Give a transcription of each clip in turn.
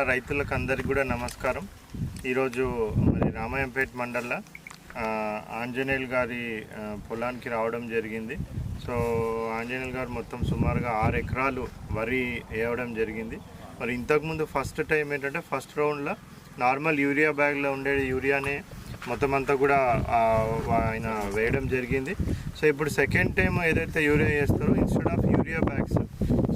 రైతులకు అందరికి కూడా నమస్కారం. ఈరోజు మరి రామాయంపేట మండల ఆంజనేయులు గారి పొలానికి రావడం జరిగింది. సో ఆంజనేయులు గారు మొత్తం సుమారుగా ఆరు ఎకరాలు వరి వేయడం జరిగింది. మరి ఇంతకుముందు ఫస్ట్ టైం ఏంటంటే ఫస్ట్ రౌండ్లో నార్మల్ యూరియా బ్యాగ్లో ఉండే యూరియానే మొత్తం అంతా కూడా ఆయన వేయడం జరిగింది. సో ఇప్పుడు సెకండ్ టైం ఏదైతే యూరియా వేస్తారో instead of urea bags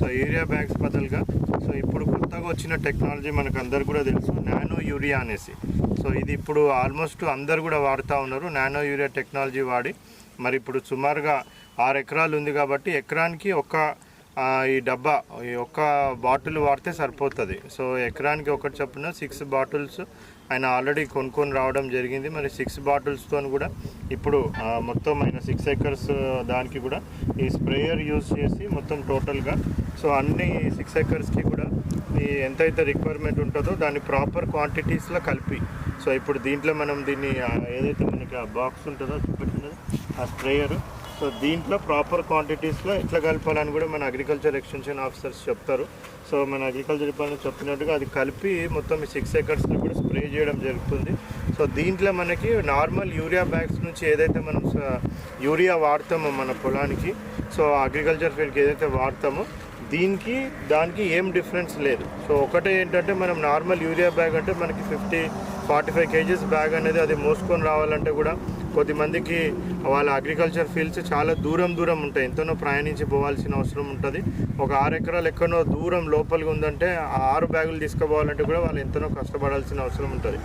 so urea bags బదులుగా సో ఇప్పుడు కొత్తగా వచ్చిన టెక్నాలజీ మనకు అందరు కూడా తెలుసు నానో యూరియా అనేసి. సో ఇది ఇప్పుడు ఆల్మోస్ట్ అందరు కూడా వాడుతూ ఉన్నారు నానో యూరియా టెక్నాలజీ వాడి. మరి ఇప్పుడు సుమారుగా ఆరు ఎకరాలు ఉంది కాబట్టి ఎకరానికి ఒక ఈ డబ్బా ఈ ఒక్క బాటిల్ వాడితే సరిపోతుంది. సో ఎకరానికి ఒకటి చొప్పున సిక్స్ బాటిల్స్ ఆయన ఆల్రెడీ కొనుక్కొని రావడం జరిగింది. మరి సిక్స్ బాటిల్స్తో కూడా ఇప్పుడు మొత్తం ఆయన సిక్స్ ఎకర్స్ దానికి కూడా ఈ స్ప్రేయర్ యూజ్ చేసి మొత్తం టోటల్గా. సో అన్ని సిక్స్ ఎకర్స్కి కూడా ఈ ఎంతైతే రిక్వైర్మెంట్ ఉంటుందో దాన్ని ప్రాపర్ క్వాంటిటీస్లో కలిపి. సో ఇప్పుడు దీంట్లో మనం దీన్ని ఏదైతే మనకి ఆ బాక్స్ ఉంటుందో చూపెట్టినది ఆ స్ప్రేయర్ సో దీంట్లో ప్రాపర్ క్వాంటిటీస్లో ఎట్లా కలపాలని కూడా మన అగ్రికల్చర్ ఎక్స్టెన్షన్ ఆఫీసర్స్ చెప్తారు. సో మన అగ్రికల్చర్ డిపార్ట్మెంట్ చెప్పినట్టుగా అది కలిపి మొత్తం ఈ సిక్స్ ఎకర్స్లో కూడా స్ప్రే చేయడం జరుగుతుంది. సో దీంట్లో మనకి నార్మల్ యూరియా బ్యాగ్స్ నుంచి ఏదైతే మనం యూరియా వాడతామో మన పొలానికి సో అగ్రికల్చర్ ఫీల్డ్కి ఏదైతే వాడతామో దీనికి దానికి ఏం డిఫరెన్స్ లేదు. సో ఒకటే ఏంటంటే మనం నార్మల్ యూరియా బ్యాగ్ అంటే మనకి fifty forty five KGs bag అనేది అది మోసుకొని రావాలంటే కూడా కొద్దిమందికి వాళ్ళ అగ్రికల్చర్ ఫీల్డ్స్ చాలా దూరం దూరం ఉంటాయి. ఎంతనో ప్రయాణించి పోవాల్సిన అవసరం ఉంటుంది. ఒక ఆరు ఎకరాలు ఎక్కడో దూరం లోపలికి ఉందంటే ఆ ఆరు బ్యాగులు తీసుకుపోవాలంటే కూడా వాళ్ళు ఎంతనో కష్టపడాల్సిన అవసరం ఉంటుంది.